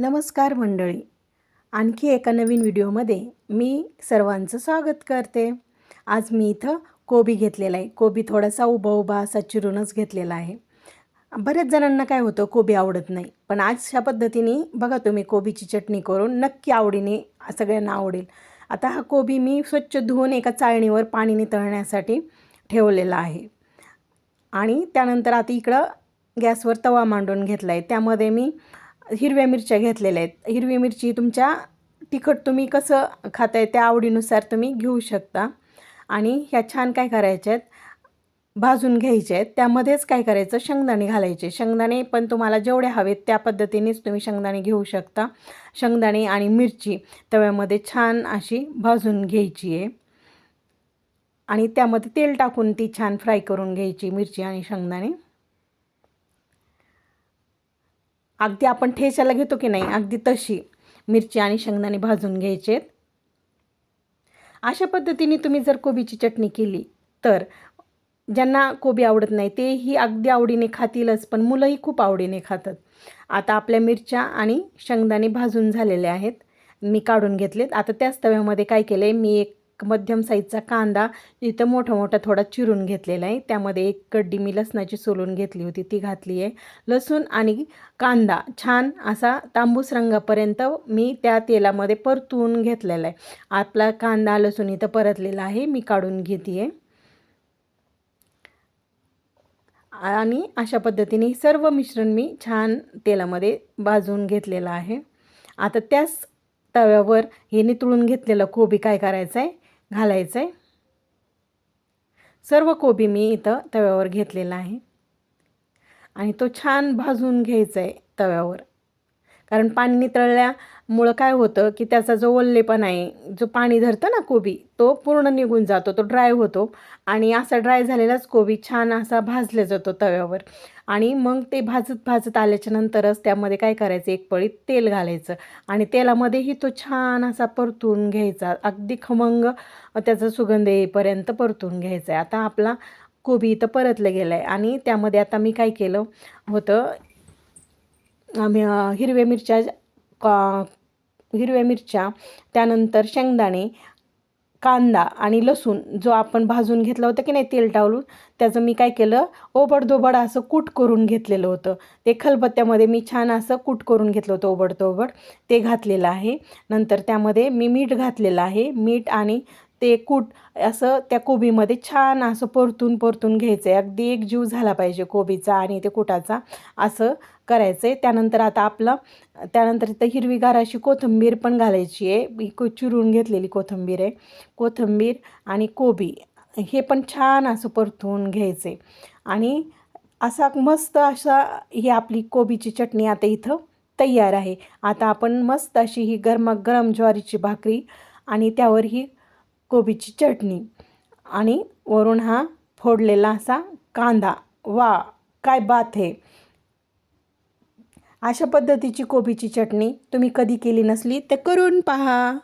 नमस्कार मंडळी. आणखी एका नवीन व्हिडिओमध्ये मी सर्वांचं स्वागत करते. आज मी इथं कोबी घेतलेला आहे. कोबी थोडासा उभा उभा असा चिरूनच घेतलेला आहे. बऱ्याच जणांना काय होतं कोबी आवडत नाही. पण आज अशा पद्धतीने बघा तुम्ही कोबीची चटणी करून नक्की आवडीने सगळ्यांना आवडेल. आता हा कोबी मी स्वच्छ धुवून एका चाळणीवर पाणीने तळण्यासाठी ठेवलेला आहे. आणि त्यानंतर आता इकडं गॅसवर तवा मांडून घेतला आहे त्यामध्ये मी हिरव्या मिरच्या घेतलेल्या आहेत. हिरवी मिरची तुमच्या तिखट तुम्ही कसं खाताय त्या आवडीनुसार तुम्ही घेऊ शकता. आणि ह्या छान काय करायच्या आहेत? भाजून घ्यायचे आहेत. त्यामध्येच काय करायचं? शेंगदाणे घालायचे. शेंगदाणे पण तुम्हाला जेवढे हवेत त्या पद्धतीनेच तुम्ही शेंगदाणे घेऊ शकता. शेंगदाणे आणि मिरची तव्यामध्ये छान अशी भाजून घ्यायची आहे. आणि त्यामध्ये तेल टाकून ती छान फ्राय करून घ्यायची मिरची आणि शेंगदाणे. अगदी आपण ठेच्याला घेतो की नाही अगदी तशी मिरची आणि शेंगदाणे भाजून घ्यायचे. आहेत अशा पद्धतीने तुम्ही जर कोबीची चटणी केली तर ज्यांना कोबी आवडत नाही तेही अगदी आवडीने खातीलच पण मुलंही खूप आवडीने खातात. आता आपल्या मिरच्या आणि शेंगदाणे भाजून झालेले आहेत. मी काढून घेतलेत. आता त्याच तव्यामध्ये काय केलं आहे मी एक मध्यम साईजचा कांदा इथं मोठा मोठा थोडा चिरून घेतलेला आहे. त्यामध्ये एक कड्डी मी लसणाची सोलून घेतली होती ती घातली आहे. लसूण आणि कांदा छान असा तांबूस रंगापर्यंत मी त्या तेलामध्ये परतून घेतलेला आहे. आपला कांदा लसूण इथं परतलेला आहे मी काढून घेते आहे आणि अशा पद्धतीने सर्व मिश्रण मी छान तेलामध्ये भाजून घेतलेलं आहे. आता त्याच तव्यावर हे नितळून घेतलेलं कोबी काय करायचं आहे घालायचं आहे सर्व कोबी मी इथं तव्यावर घेतलेला आहे. आणि तो छान भाजून घ्यायचा आहे तव्यावर. कारण पाणी नितळल्यामुळं काय होतं की त्याचा जो ओल्लेपण आहे जो पाणी धरतं ना कोबी तो पूर्ण निघून जातो तो ड्राय होतो आणि असा ड्राय झालेलाच कोबी छान असा भाजला जातो तव्यावर. आणि मग ते भाजत भाजत आल्याच्या नंतरच त्यामध्ये काय करायचं एक पळीत तेल घालायचं आणि तेलामध्येही तो छान असा परतून घ्यायचा. अगदी खमंग त्याचा सुगंध येईपर्यंत परतून घ्यायचा आहे. आता आपला कोबी इथं परतलं गेलं आहे आणि त्यामध्ये आता मी काय केलं होतं आम्ही हिरव्या मिरच्या का हिरव्या मिरच्या त्यानंतर शेंगदाणे कांदा आणि लसूण जो आपण भाजून घेतला होता की नाही तेल टावलून त्याचं मी काय केलं? ओबडधोबड असं कूट करून घेतलेलं होतं. ते खलबत्त्यामध्ये मी छान असं कूट करून घेतलं होतं ओबडधोबड. ते घातलेलं आहे. नंतर त्यामध्ये मी मीठ घातलेलं आहे. मीठ आणि ते कूट असं त्या कोबीमध्ये छान असं परतून परतून घ्यायचं आहे अगदी एक जीव झाला पाहिजे कोबीचा आणि ते कुटाचा. असं करायचं आहे त्यानंतर आता आपलं त्यानंतर इथं हिरवीगार अशी कोथिंबीर पण घालायची आहे. को चिरून घेतलेली कोथिंबीर आहे. कोथिंबीर आणि कोबी हे पण छान असं परतून घ्यायचे आणि असा मस्त असा ही आपली कोबीची चटणी आता इथं तयार आहे. आता आपण मस्त अशी ही गरमागरम ज्वारीची भाकरी आणि त्यावर ही कोबीची चटणी. आणि वरून हा फोडलेला असा कांदा. वा काय बात आहे अशा पद्धतीची कोबीची चटणी तुम्ही कधी केली नसली तर करून पहा.